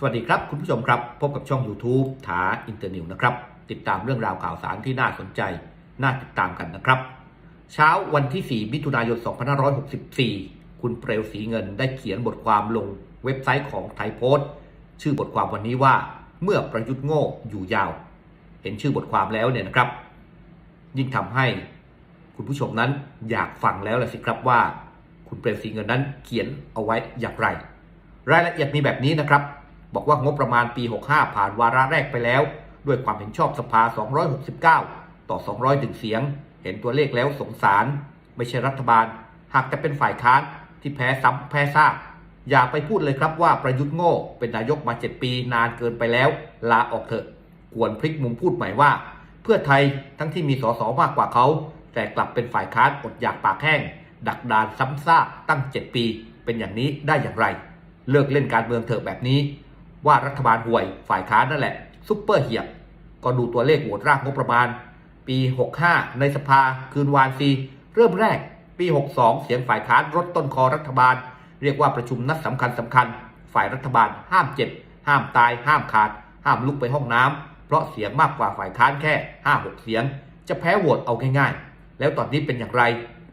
สวัสดีครับ คุณผู้ชมครับ พบกับช่อง YouTube ถาอินเตอร์นิวนะครับ ติดตามเรื่องราวข่าวสารที่น่าสนใจ น่าติดตามกันนะครับ เช้าวันที่ 4 มิถุนายน 2564 คุณเปลวสีเงินได้เขียนบทความลงเว็บไซต์ของไทยโพสต์ชื่อบทความวันนี้ว่าเมื่อประยุทธ์โง่อยู่ยาว เห็นชื่อบทความแล้วเนี่ยนะครับ ยิ่งทำให้คุณผู้ชมนั้นอยากฟังแล้วละสิครับว่า คุณเปรมศรีเงินนั้นเขียนเอาไว้อย่างไร รายละเอียดมีแบบนี้นะครับ บอกว่างบประมาณปี 65 ผ่านวาระแรกไปแล้ว ด้วยความเห็นชอบสภา 269 ต่อ 200 ถึงเสียง เห็นตัวเลขแล้วสงสาร ไม่ใช่รัฐบาล หากจะเป็นฝ่ายค้านที่แพ้ซ้ำแพ้ซากอย่าไปพูดเลยครับว่าประยุทธ์โง่เป็นนายกมา 7 ปีนานเกินไปแล้ว ลาออกเถอะควรพลิกมุมพูดใหม่ว่า เพื่อไทยทั้งที่มีสสมากกว่าเขา แต่กลับเป็นฝ่ายค้านอดอยากปากแห้ง ดักดานซ้ำซากตั้ง 7 ปี เป็นอย่างนี้ได้อย่างไร เลิกเล่นการเมืองเถอะแบบนี้ ว่ารัฐบาลห่วยฝ่ายค้านนั่นแหละซุปเปอร์เหียบก็ดูตัวเลขโหวตร่างงบประมาณ ปี 65 ในสภาคืนวานซีเริ่มแรก ปี 62 เสียงฝ่ายค้านลดต้นคอรัฐบาล เรียกว่าประชุมนัดสำคัญสำคัญ ฝ่ายรัฐบาลห้ามเจ็บ ห้ามตาย ห้ามขาด ห้ามลุกไปห้องน้ำเพราะเสียงมากกว่าฝ่ายค้านแค่ 5-6 เสียง จะแพ้โหวตเอาง่ายๆ แล้วตอนนี้เป็นอย่างไร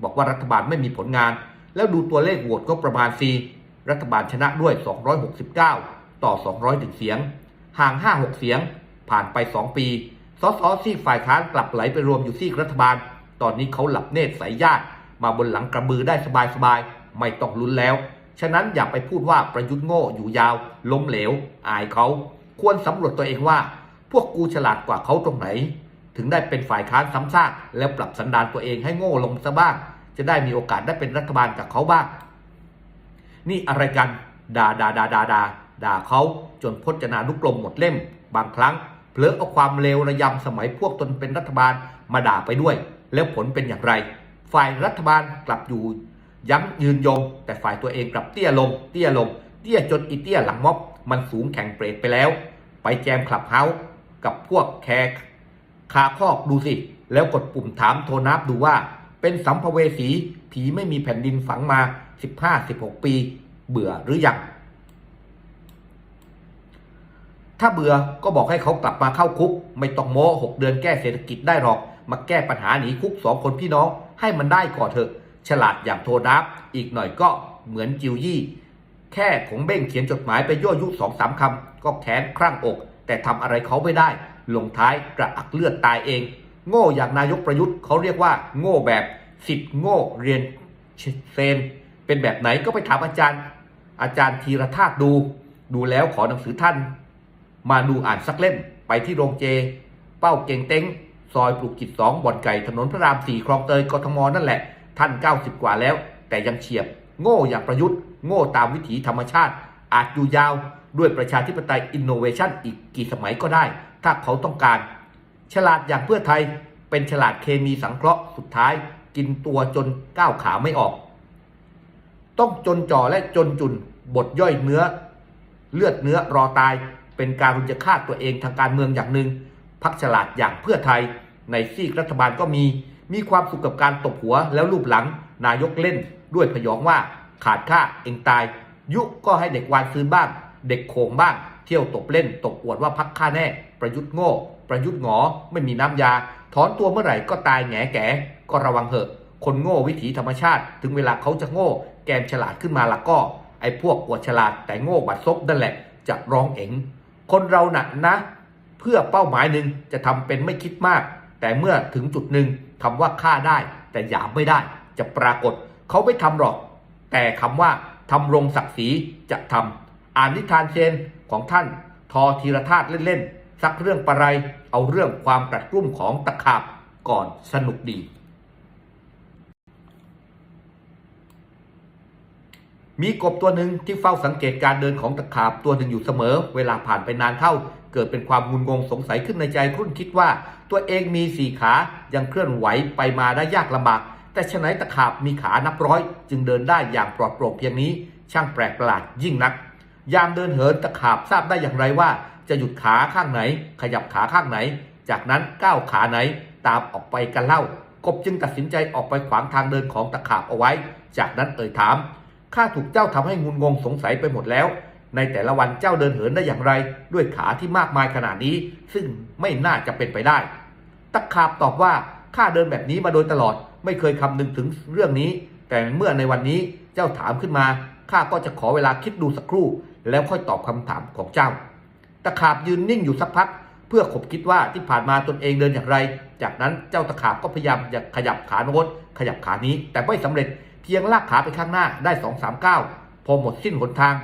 บอกว่ารัฐบาลไม่มีผลงาน แล้วดูตัวเลขโหวตก็ประมาณซีรัฐบาลชนะด้วย 269 ต่อ 200ถึงเสียง ห่าง 5-6 เสียง ผ่านไป 2 ปีสสซีฝ่ายค้านกลับไหลไปรวมอยู่ซีกรัฐบาล ตอนนี้เขาหลับเนตรสายญาติมาบนหลังกระบือได้สบายๆ ไม่ต้องลุ้นแล้ว ฉะนั้นอย่าไปพูดว่าประยุทธ์โง่อยู่ยาว ล้มเหลว อายเขา ควรสำรวจตัวเองว่า พวกกูฉลาดกว่าเขาตรงไหน ถึงได้เป็นฝ่ายค้านซ้ำซากแล้วปรับสันดานตัวเองให้โง่ลงซะบ้าง จะได้มีโอกาสได้เป็นรัฐบาลกับเขาบ้าง นี่อะไรกัน ดาดาดาดาดาดา ด่าเขาจนพจนานุกรมหมดเล่ม บางครั้งเผลอเอาความเลวระยำสมัยพวกตนเป็นรัฐบาลมาด่าไปด้วย แล้วผลเป็นอย่างไร ฝ่ายรัฐบาลกลับอยู่ยั้งยืนยง แต่ฝ่ายตัวเองกลับเตี้ยลง เตี้ยลง เตี้ยจนอีเตี้ยหลังม็อบ มันสูงแข่งเปรตไปแล้ว ไปแจมคลับเฮาส์กับพวกแขกคาคอกดูสิ แล้วกดปุ่มถามโทนับดูว่า เป็นสัมภเวสี ผีไม่มีแผ่นดินฝังมา 15-16 ปี เบื่อหรือยัง ถ้าเบื่อก็บอกให้เขากลับมาเข้าคุก ไม่ต้องโม้หกเดือนแก้เศรษฐกิจได้หรอก มาแก้ปัญหาหนีคุกสองคนพี่น้องให้มันได้ก่อนเถอะ ฉลาดอย่างโทนับอีกหน่อยก็เหมือนจิวยี่ แค่ผงเบ้งเขียนจดหมายไปยั่วยุสองสามคำก็แค้นครั่งอก แต่ทำอะไรเขาไม่ได้ ลงท้ายกระอักเลือดตายเอง โง่อย่างนายกประยุทธ์เขาเรียกว่า โง่แบบสิทธิ์โง่เรียนเซนเป็นแบบไหนก็ไปถามอาจารย์ อาจารย์ธีรธาตุดู ดูแล้วขอหนังสือท่าน มาดูอ่านสักเล่ม ไปที่โรงเจ เป้าเก่งเต็งซอยปลูกจิตสองบ่อนไก่ถนนพระรามสี่คลองเตยกทมนั่นแหละ ท่าน 90 กว่าแล้ว แต่ยังเฉียบ โง่อย่างประยุทธ์ โง่ตามวิถีธรรมชาติ อาจอยู่ยาว ด้วยประชาธิปไตยอินโนเวชันอีกกี่สมัยก็ได้ ถ้าเขาต้องการ ฉลาดอย่างเพื่อไทย เป็นฉลาดเคมีสังเคราะห์สุดท้าย กินตัวจนก้าวขาไม่ออก ต้องจนจ่อและจนจุนบทย่อยเนื้อ เลือดเนื้อรอตาย เป็นการรุนจะฆ่าตัวเองทางการเมืองอย่างหนึ่งพักฉลาดอย่างเพื่อไทย ในซีกรัฐบาลก็มี มีความสุขกับการตบหัวแล้วรูปหลัง นายกเล่นด้วยพยองว่าขาดค่าเองตาย ยุก็ให้เด็กวานซื้อบ้าง เด็กโขงบ้าง เที่ยวตบเล่นตบอวดว่าพักค่าแน่ ประยุทธ์โง่ ประยุทธ์หงอ ไม่มีน้ำยา ถอนตัวเมื่อไหร่ก็ตายแงแก่ก็ระวังเหอะ คนโง่วิถีธรรมชาติ ถึงเวลาเขาจะโง่ แกมฉลาดขึ้นมาละก็ ไอ้พวกอวดฉลาดแต่โง่บัดซบนั่นแหละจะร้องเอ๋ง คนเราหนักนะ เพื่อเป้าหมายหนึ่งจะทำเป็นไม่คิดมาก แต่เมื่อถึงจุดหนึ่งคำว่าฆ่าได้ แต่หยามไม่ได้ จะปรากฏ เขาไม่ทำหรอก แต่คำว่าทำรงศักดิ์ศรีจะทำอ่านนิทานเชนของท่าน ทอธีรธาตุเล่นๆสักเรื่องประไร เอาเรื่องความกระตุ้มของตะขาบก่อนสนุกดี มีกบตัวหนึ่งที่เฝ้าสังเกตการเดินของตะขาบตัวหนึ่งอยู่เสมอ เวลาผ่านไปนานเข้า เกิดเป็นความงุนงงสงสัยขึ้นในใจรุ่นคิดว่า ตัวเองมีสี่ขายังเคลื่อนไหวไปมาได้ยากลำบาก แต่ฉะไหนตะขาบมีขานับร้อย จึงเดินได้อย่างปลอดโปร่งเพียงนี้ ช่างแปลกประหลาดยิ่งนัก ยามเดินเหินตะขาบทราบได้อย่างไรว่า จะหยุดขาข้างไหน ขยับขาข้างไหน จากนั้นก้าวขาไหนตามออกไปกันเล่ากบจึงตัดสินใจออกไปขวางทางเดินของตะขาบเอาไว้ จากนั้นเอ่ยถาม ข้าถูกเจ้าทำให้งุนงงสงสัยไปหมดแล้ว ในแต่ละวันเจ้าเดินเหินได้อย่างไร ด้วยขาที่มากมายขนาดนี้ ซึ่งไม่น่าจะเป็นไปได้ ตะขาบตอบว่าข้าเดินแบบนี้มาโดยตลอด ไม่เคยคำนึงถึงเรื่องนี้ แต่เมื่อในวันนี้เจ้าถามขึ้นมาข้าก็จะขอเวลาคิดดูสักครู่ แล้วค่อยตอบคำถามของเจ้า ตะขาบยืนนิ่งอยู่สักพัก เพื่อขบคิดว่าที่ผ่านมาตนเองเดินอย่างไร จากนั้นเจ้าตะขาบก็พยายามจะขยับขาโน้นขยับขานี้แต่ไม่สำเร็จ เพียงลากขาไปข้างหน้าได้สองสามก้าวพอหมดสิ้นหนทาง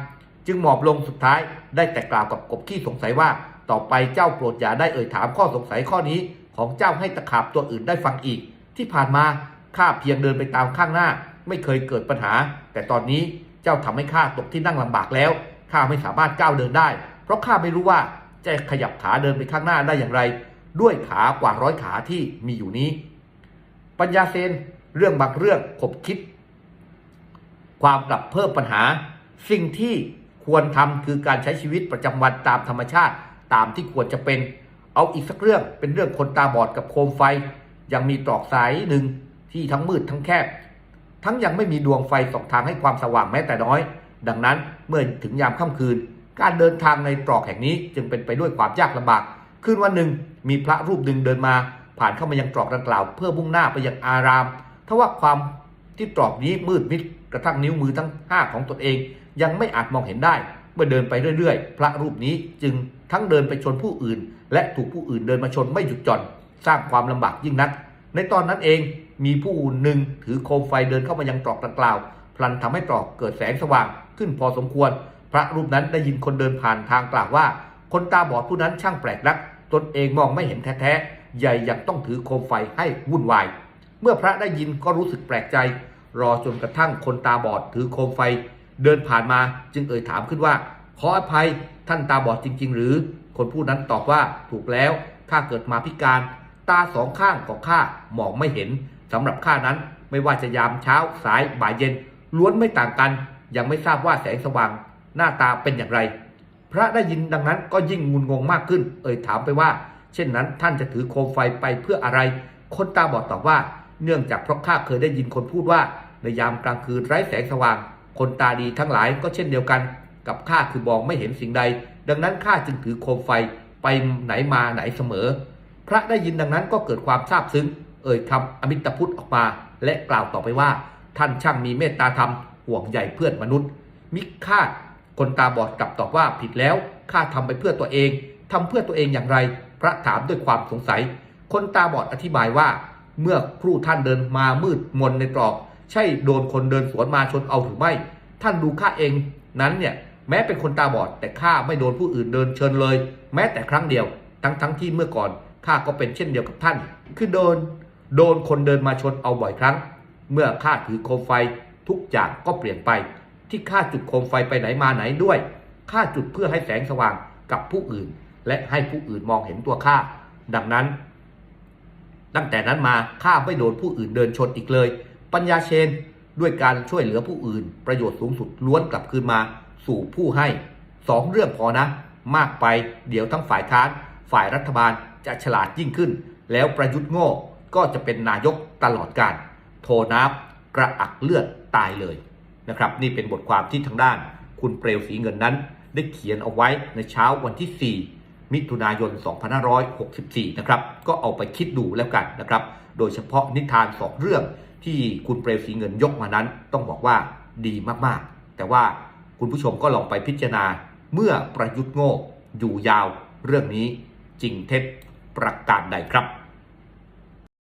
จึงหมอบลงสุดท้ายได้แต่กล่าวกับกบขี้สงสัยว่า ต่อไปเจ้าโปรดอย่าได้เอ่ยถามข้อสงสัยข้อนี้ ของเจ้าให้ตะขาบตัวอื่นได้ฟังอีก ที่ผ่านมาข้าเพียงเดินไปตามข้างหน้า ไม่เคยเกิดปัญหา แต่ตอนนี้เจ้าทำให้ข้าตกที่นั่งลำบากแล้วข้าไม่สามารถก้าวเดินได้ เพราะข้าไม่รู้ว่าจะขยับขาเดินไปข้างหน้าได้อย่างไร ด้วยขากว่าร้อยขาที่มีอยู่นี้ ปัญญาเซนเรื่องบางเรื่องขบคิด ความกลับเพิ่มปัญหา สิ่งที่ควรทำคือการใช้ชีวิตประจำวันตามธรรมชาติตามที่ควรจะเป็น เอาอีกสักเรื่องเป็นเรื่องคนตาบอดกับโคมไฟ ยังมีตรอกสายหนึ่งที่ทั้งมืดทั้งแคบ ทั้งยังไม่มีดวงไฟส่องทางให้ความสว่างแม้แต่น้อย ดังนั้นเมื่อถึงยามค่ำคืน การเดินทางในตรอกแห่งนี้จึงเป็นไปด้วยความยากลำบากคืนวันหนึ่งมีพระรูปหนึ่งเดินมา ผ่านเข้ามายังตรอกดังกล่าว เพื่อมุ่งหน้าไปยังอารามทว่าความ ที่ตรอกนี้มืดมิดกระทั่งนิ้วมือทั้งห้าของตนเอง ยังไม่อาจมองเห็นได้ เมื่อเดินไปเรื่อยๆ พระรูปนี้จึงทั้งเดินไปชนผู้อื่น และถูกผู้อื่นเดินมาชนไม่หยุดหย่อนสร้างความลำบากยิ่งนัก ในตอนนั้นเองมีผู้หนึ่งถือโคมไฟเดินเข้ามายังตรอกดังกล่าว พลันทำให้ตรอกเกิดแสงสว่างขึ้นพอสมควร พระรูปนั้นได้ยินคนเดินผ่านทางกล่าวว่า คนตาบอดผู้นั้นช่างแปลกนัก ตนเองมองไม่เห็นแท้ๆใหญ่ยังต้องถือโคมไฟให้วุ่นวาย เมื่อพระได้ยินก็รู้สึกแปลกใจ รอจนกระทั่งคนตาบอดถือโคมไฟเดินผ่านมาจึงเอ่ยถามขึ้นว่า ขออภัยท่านตาบอดจริง ๆ หรือ คนผู้นั้นตอบว่าถูกแล้วข้าเกิดมาพิการ ตาสองข้างของข้ามองไม่เห็นสำหรับข้านั้นไม่ว่าจะยามเช้าสายบ่ายเย็น ล้วนไม่ต่างกัน ยังไม่ทราบว่าแสงสว่างหน้าตาเป็นอย่างไร พระได้ยินดังนั้นก็ยิ่งงุนงงมากขึ้น เอ่ยถามไปว่า เช่นนั้นท่านจะถือโคมไฟไปเพื่ออะไร คนตาบอดตอบว่า เนื่องจากเพราะข้าเคยได้ยินคนพูดว่า ในยามกลางคืนไร้แสงสว่าง คนตาดีทั้งหลายก็เช่นเดียวกัน กับข้าคือมองไม่เห็นสิ่งใด ดังนั้นข้าจึงถือโคมไฟไปไหนมาไหนเสมอ พระได้ยินดังนั้นก็เกิดความซาบซึ้ง เอ่ยคำอมิตพุทธออกมา และกล่าวต่อไปว่า ท่านช่างมีเมตตาธรรมห่วงใยเพื่อนมนุษย์ มิคาดคนตาบอดกลับตอบว่าผิดแล้วข้าทำไปเพื่อตัวเองทำเพื่อตัวเองอย่างไร พระถามด้วยความสงสัย คนตาบอดอธิบายว่า เมื่อครู่ท่านเดินมามืดมนในตรอก ใช่โดนคนเดินสวนมาชนเอาหรือไม่ ท่านดูข้าเองนั้นเนี่ยแม้เป็นคนตาบอด แต่ข้าไม่โดนผู้อื่นเดินเชิญเลย แม้แต่ครั้งเดียว ทั้งทั้งที่เมื่อก่อนข้าก็เป็นเช่นเดียวกับท่าน คือโดน โดนคนเดินมาชนเอาบ่อยครั้ง เมื่อข้าถือโคมไฟทุกอย่างก็เปลี่ยนไป ที่ข้าจุดโคมไฟไปไหนมาไหนด้วยข้าจุดเพื่อให้แสงสว่างกับผู้อื่น และให้ผู้อื่นมองเห็นตัวข้าดังนั้น ตั้งแต่นั้นมาข้าไม่โดนผู้อื่นเดินชนอีกเลย ปัญญาเชนด้วยการช่วยเหลือผู้อื่น ประโยชน์สูงสุดล้วนกลับคืนมา สู่ผู้ให้สองเรื่องพอนะ มากไปเดี๋ยวทั้งฝ่ายค้าน ฝ่ายรัฐบาลจะฉลาดยิ่งขึ้น แล้วประยุทธ์โง่ก็จะเป็นนายกตลอดการ โทนับกระอักเลือดตายเลยนะครับ นี่เป็นบทความที่ทางด้าน คุณเปลวสีเงินนั้น ได้เขียนเอาไว้ในเช้าวันที่ 4 มิถุนายน 2564 นะครับ ก็เอาไปคิดดูแล้วกันนะครับ โดยเฉพาะนิทานสองเรื่องที่คุณเปรมสีเงินยกมานั้น ต้องบอกว่าดีมากๆ แต่ว่าคุณผู้ชมก็ลองไปพิจารณาเมื่อประยุทธ์โง่อยู่ยาวเรื่องนี้จริงเท็จประการใดครับ